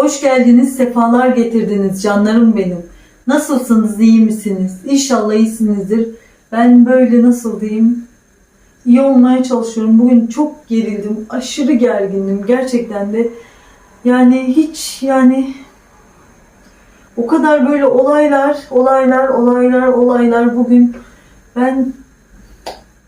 Hoş geldiniz, sefalar getirdiniz canlarım benim. Nasılsınız, iyi misiniz? İnşallah iyisinizdir. Ben böyle nasıl diyeyim? İyi olmaya çalışıyorum. Bugün çok gerildim, aşırı gergindim gerçekten de. Yani hiç yani o kadar böyle olaylar, olaylar, olaylar, olaylar bugün ben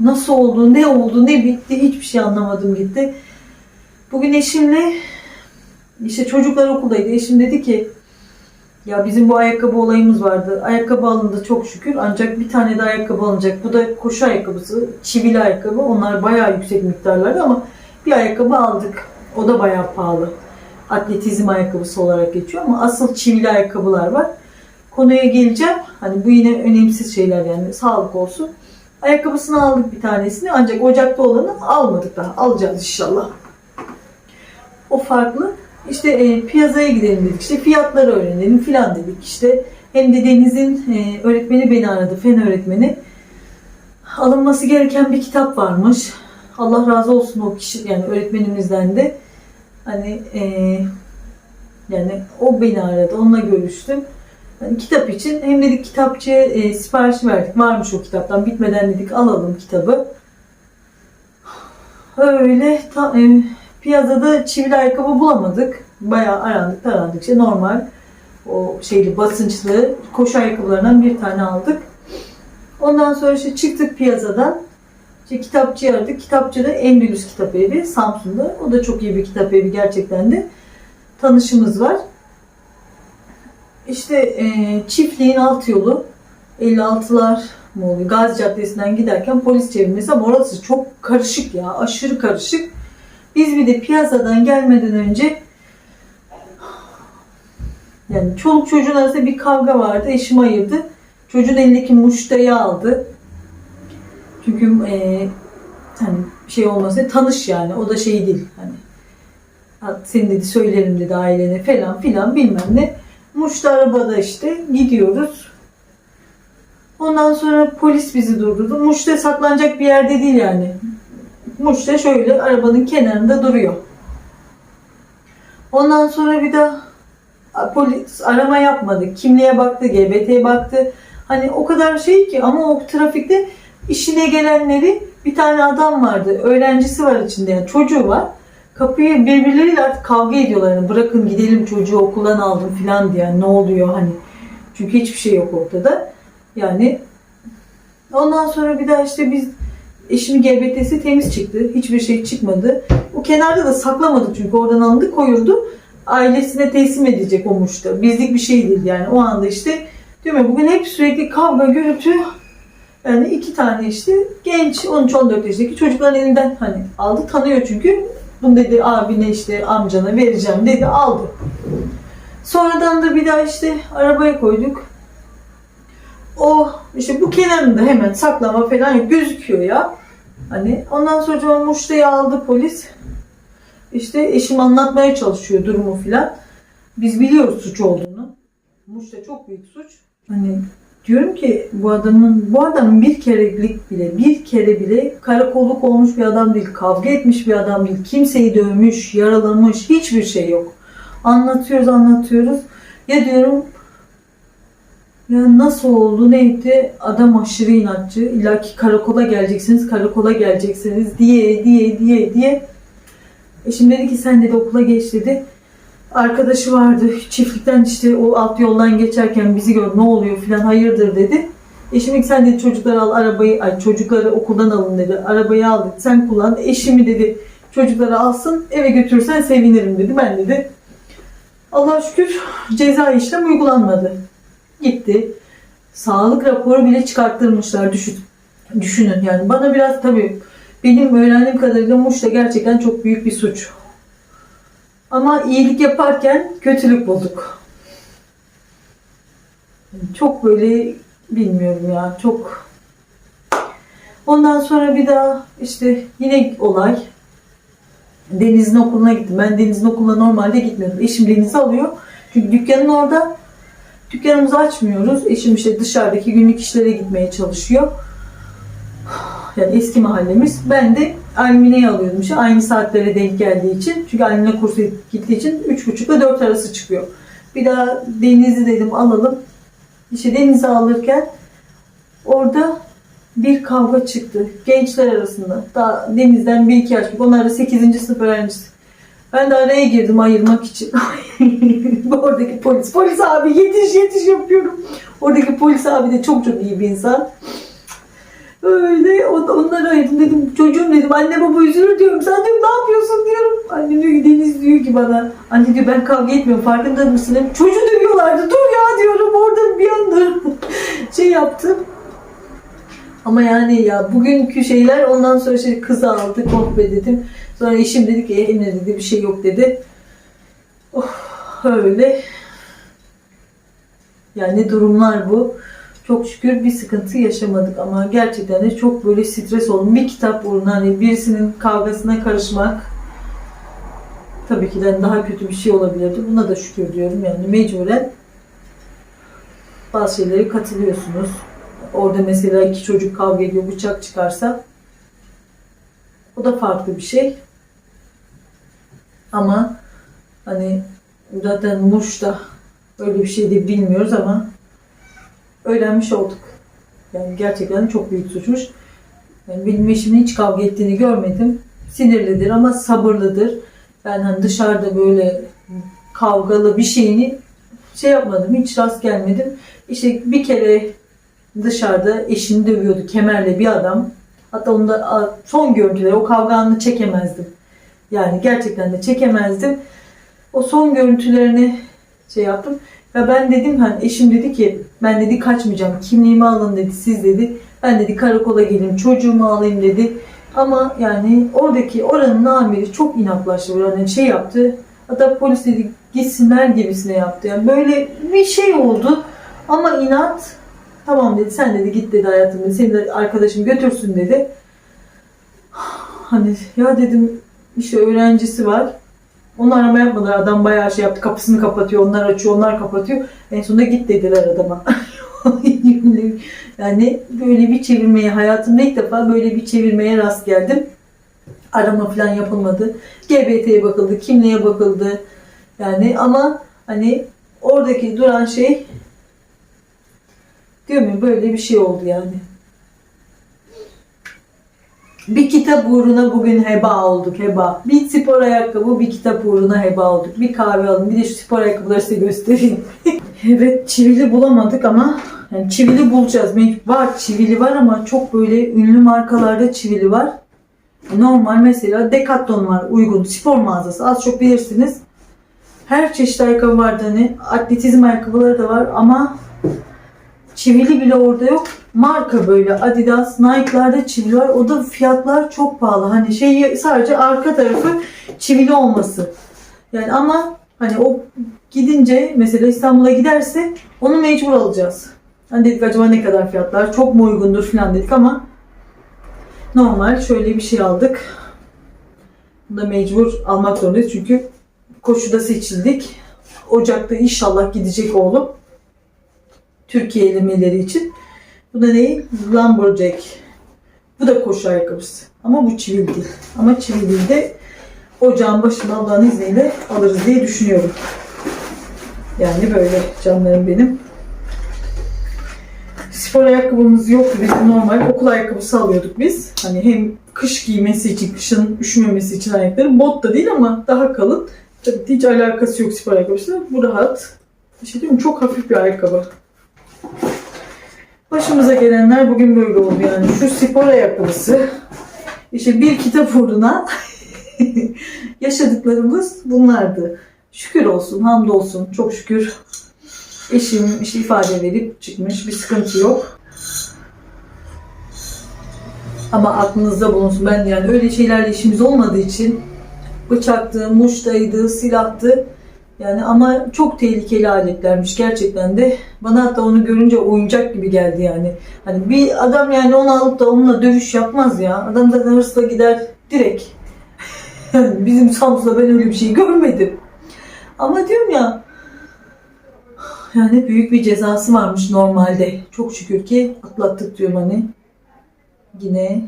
nasıl oldu, ne oldu, ne bitti hiçbir şey anlamadım gitti. Bugün eşimle işte çocuklar okuldaydı. Eşim dedi ki ya bizim bu ayakkabı olayımız vardı. Ayakkabı alındı çok şükür. Ancak bir tane de ayakkabı alınacak. Bu da koşu ayakkabısı. Çivili ayakkabı. Onlar bayağı yüksek miktarlarda ama bir ayakkabı aldık. O da bayağı pahalı. Atletizm ayakkabısı olarak geçiyor ama asıl çivili ayakkabılar var. Konuya geleceğim. Hani bu yine önemsiz şeyler yani. Sağlık olsun. Ayakkabısını aldık bir tanesini. Ancak ocakta olanı almadık daha. Alacağız inşallah. O farklı. İşte e, piyazaya gidelim dedik. İşte fiyatları öğrenelim filan dedik. İşte hem de Deniz'in e, öğretmeni beni aradı. Fen öğretmeni. Alınması gereken bir kitap varmış. Allah razı olsun o kişi yani öğretmenimizden de. Hani e, yani o beni aradı. Onunla görüştüm. Hani kitap için hem dedik kitapçıya e, sipariş verdik. Varmış o kitaptan. Bitmeden dedik alalım kitabı. Öyle ta, e, piyasada çivili ayakkabı bulamadık. Bayağı arandık tarandık. İşte normal o şeyli basınçlı koşu ayakkabılarından bir tane aldık. Ondan sonra işte çıktık piyasadan. İşte kitapçı aradık. Kitapçıda Endülüs Kitap Evi Samsun'da. O da çok iyi bir kitap evi gerçekten de. Tanışımız var. İşte e, çiftliğin alt yolu 56'lar mı oluyor? Gazi Caddesi'nden giderken polis çevirmesi ama orası çok karışık ya. Aşırı karışık. Biz bir de piyasadan gelmeden önce yani çoluk çocuğun arasında bir kavga vardı. Eşim ayırdı. Çocuğun elindeki muştayı aldı. Çünkü e, hani şey olmasa tanış yani. O da şey değil. Hani "Ha, seni dedi söylerim dedi ailene falan filan bilmem ne. Muş'ta arabada işte gidiyoruz. Ondan sonra polis bizi durdurdu. Muş'ta saklanacak bir yerde değil yani. Muş'ta şöyle arabanın kenarında duruyor. Ondan sonra bir daha polis arama yapmadı. Kimliğe baktı, GBT'ye baktı. Hani o kadar şey ki ama o trafikte işine gelenleri bir tane adam vardı. Öğrencisi var içinde yani çocuğu var. Kapıyı birbirleriyle artık kavga ediyorlar. Hani bırakın gidelim çocuğu okuldan aldım falan diye. Yani ne oluyor hani. Çünkü hiçbir şey yok ortada. Yani ondan sonra bir daha işte biz eşimin GBT'si temiz çıktı. Hiçbir şey çıkmadı. O kenarda da saklamadık çünkü oradan alındı koyuldu. Ailesine teslim edecek olmuştu. Bizlik bir şey değil yani. O anda işte diyorum ya bugün hep sürekli kavga, gürültü. Yani iki tane işte genç 13-14 yaşındaki çocukların elinden hani aldı tanıyor çünkü. Bunu dedi abine işte amcana vereceğim dedi aldı. Sonradan da bir daha işte arabaya koyduk. O işte bu kenarında hemen saklama falan yok gözüküyor ya. Hani ondan sonra o muştayı aldı polis. İşte eşim anlatmaya çalışıyor durumu filan. Biz biliyoruz suç olduğunu. Muşta çok büyük suç. Hani diyorum ki bu adamın bu adamın bir kerelik bile bir kere bile karakolluk olmuş bir adam değil. Kavga etmiş bir adam değil. Kimseyi dövmüş, yaralamış hiçbir şey yok. Anlatıyoruz anlatıyoruz. Ya diyorum ya nasıl oldu neydi adam aşırı inatçı İlla ki karakola geleceksiniz karakola geleceksiniz diye diye diye diye Eşim dedi ki sen dedi okula geç dedi. Arkadaşı vardı çiftlikten işte o alt yoldan geçerken bizi gör ne oluyor filan hayırdır dedi. Eşim dedi ki sen dedi çocukları al arabayı ay çocukları okuldan alın dedi. Arabayı al dedi sen kullan. Eşimi dedi çocukları alsın eve götürürsen sevinirim dedi. Ben dedi Allah şükür ceza işlem uygulanmadı. Gitti. Sağlık raporu bile çıkarttırmışlar düşün. Düşünün yani bana biraz tabii benim öğrendiğim kadarıyla Muş'ta gerçekten çok büyük bir suç. Ama iyilik yaparken kötülük bulduk. Çok böyle bilmiyorum ya çok. Ondan sonra bir daha işte yine olay. Deniz'in okuluna gittim. Ben Deniz'in okuluna normalde gitmiyordum. Eşim Deniz'i alıyor. Çünkü dükkanın orada. Dükkanımızı açmıyoruz. Eşim işte dışarıdaki günlük işlere gitmeye çalışıyor yani eski mahallemiz. Ben de Almine'yi alıyormuş. Aynı saatlere denk geldiği için. Çünkü Almine kursu gittiği için 3.30 ile 4 arası çıkıyor. Bir daha Deniz'i dedim alalım. İşte Deniz'i alırken orada bir kavga çıktı. Gençler arasında. Daha Deniz'den bir iki yaş büyük. Onlar da 8. sınıf öğrencisi. Ben de araya girdim ayırmak için. Oradaki polis. Polis abi yetiş yetiş yapıyorum. Oradaki polis abi de çok çok iyi bir insan. Öyle on- onları ayırdım dedim çocuğum dedim anne baba üzülür diyorum sen diyorum ne yapıyorsun diyorum. Anne diyor Deniz diyor ki bana anne diyor ben kavga etmiyorum farkında mısın? Çocuğu dövüyorlardı dur ya diyorum orada bir anda şey yaptım. Ama yani ya bugünkü şeyler ondan sonra şey kızı aldık oh be dedim. Sonra eşim dedi ki Emine dedi bir şey yok dedi. Oh öyle. Yani durumlar bu. Çok şükür bir sıkıntı yaşamadık ama gerçekten de çok böyle stres oldum. Bir kitap uğruna hani birisinin kavgasına karışmak tabii ki de daha kötü bir şey olabilirdi. Buna da şükür diyorum yani mecburen bazı şeylere katılıyorsunuz. Orada mesela iki çocuk kavga ediyor, bıçak çıkarsa o da farklı bir şey. Ama hani zaten Muş'ta öyle bir şey de bilmiyoruz ama öğrenmiş olduk. Yani gerçekten çok büyük suçmuş. Yani benim eşimin hiç kavga ettiğini görmedim. Sinirlidir ama sabırlıdır. Ben hani dışarıda böyle kavgalı bir şeyini şey yapmadım. Hiç rast gelmedim. İşte bir kere dışarıda eşini dövüyordu kemerle bir adam. Hatta onda son görüntüleri o kavga anını çekemezdim. Yani gerçekten de çekemezdim. O son görüntülerini şey yaptım. Ve ben dedim hani eşim dedi ki ben dedi kaçmayacağım. Kimliğimi alın dedi siz dedi. Ben dedi karakola geleyim çocuğumu alayım dedi. Ama yani oradaki oranın amiri çok inatlaştı. Yani şey yaptı. Hatta polis dedi gitsinler gibisine yaptı. Yani böyle bir şey oldu. Ama inat tamam dedi sen dedi git dedi hayatım dedi. Seni de arkadaşım götürsün dedi. Hani ya dedim işte öğrencisi var. Onu arama yapmadılar. Adam bayağı şey yaptı. Kapısını kapatıyor. Onlar açıyor. Onlar kapatıyor. En sonunda git dediler adama. yani böyle bir çevirmeye hayatımda ilk defa böyle bir çevirmeye rast geldim. Arama falan yapılmadı. GBT'ye bakıldı. Kimliğe bakıldı. Yani ama hani oradaki duran şey mu böyle bir şey oldu yani. Bir kitap uğruna bugün heba olduk heba. Bir spor ayakkabı bir kitap uğruna heba olduk. Bir kahve alın bir de şu spor ayakkabıları size göstereyim. evet çivili bulamadık ama yani çivili bulacağız. Var çivili var ama çok böyle ünlü markalarda çivili var. Normal mesela Decathlon var uygun spor mağazası az çok bilirsiniz. Her çeşit ayakkabı vardı hani atletizm ayakkabıları da var ama çivili bile orada yok. Marka böyle Adidas, Nike'larda çivili var. O da fiyatlar çok pahalı. Hani şey sadece arka tarafı çivili olması. Yani ama hani o gidince mesela İstanbul'a giderse onu mecbur alacağız. Hani dedik acaba ne kadar fiyatlar? Çok mu uygundur falan dedik ama normal şöyle bir şey aldık. Bunu da mecbur almak zorundayız çünkü koşuda seçildik. Ocak'ta inşallah gidecek oğlum. Türkiye elemeleri için. Bu da ne? Lumberjack. Bu da koşu ayakkabısı. Ama bu çivil değil. Ama çivil değil de ocağın başına Allah'ın izniyle alırız diye düşünüyorum. Yani böyle canlarım benim. Spor ayakkabımız yoktu. Bizim normal okul ayakkabısı alıyorduk biz. Hani hem kış giymesi için, kışın üşümemesi için ayakları. Bot da değil ama daha kalın. Tabii hiç alakası yok spor ayakkabısı. Bu rahat. Bir şey mi? Çok hafif bir ayakkabı. Başımıza gelenler bugün böyle oldu yani. Şu spor ayakkabısı. İşte bir kitap uğruna yaşadıklarımız bunlardı. Şükür olsun, hamdolsun. Çok şükür eşim işte ifade verip çıkmış. Bir sıkıntı yok. Ama aklınızda bulunsun. Ben yani öyle şeylerle işimiz olmadığı için bıçaktı, muştaydı, silahtı. Yani ama çok tehlikeli aletlermiş gerçekten de. Bana hatta onu görünce oyuncak gibi geldi yani. Hani bir adam yani onu alıp da onunla dövüş yapmaz ya. Adam zaten hırsla gider direkt. Yani Bizim Samsun'da ben öyle bir şey görmedim. Ama diyorum ya yani büyük bir cezası varmış normalde. Çok şükür ki atlattık diyorum hani. Yine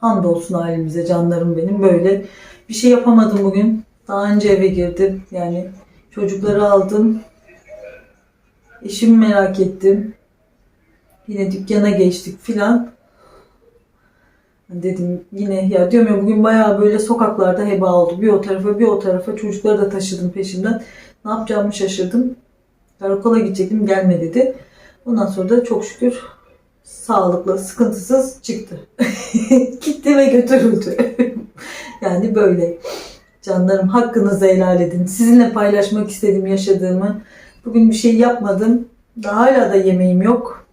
Hamdolsun halimize canlarım benim. Böyle bir şey yapamadım bugün. Daha önce eve girdim. Yani çocukları aldım. Eşimi merak ettim. Yine dükkana geçtik filan. Dedim yine ya diyorum ya bugün bayağı böyle sokaklarda heba oldu. Bir o tarafa bir o tarafa çocukları da taşıdım peşimden. Ne yapacağımı şaşırdım. Karakola gidecektim gelme dedi. Ondan sonra da çok şükür sağlıklı, sıkıntısız çıktı. Gitti ve götürüldü. yani böyle. Canlarım hakkınızı helal edin. Sizinle paylaşmak istedim yaşadığımı. Bugün bir şey yapmadım. Daha hala da yemeğim yok.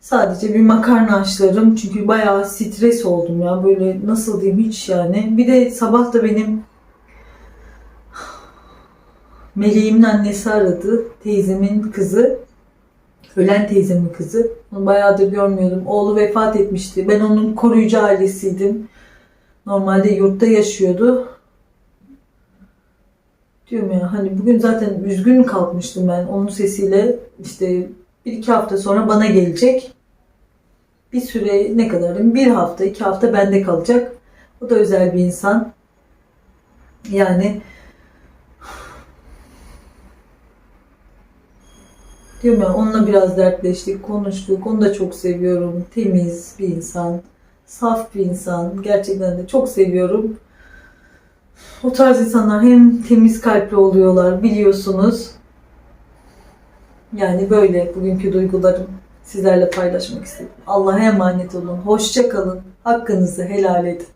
Sadece bir makarna haşlarım. Çünkü bayağı stres oldum ya. Böyle nasıl diyeyim hiç yani. Bir de sabah da benim Meleğimin annesi aradı. Teyzemin kızı. Ölen teyzemin kızı. Onu bayağıdır görmüyordum. Oğlu vefat etmişti. Ben onun koruyucu ailesiydim. Normalde yurtta yaşıyordu. Diyorum ya hani bugün zaten üzgün kalkmıştım ben. Onun sesiyle işte bir iki hafta sonra bana gelecek. Bir süre ne kadar? Bir hafta, iki hafta bende kalacak. O da özel bir insan. Yani Diyorum ya onunla biraz dertleştik, konuştuk. Onu da çok seviyorum. Temiz bir insan, saf bir insan. Gerçekten de çok seviyorum. O tarz insanlar hem temiz kalpli oluyorlar biliyorsunuz. Yani böyle bugünkü duygularım sizlerle paylaşmak istedim. Allah'a emanet olun. Hoşça kalın. Hakkınızı helal edin.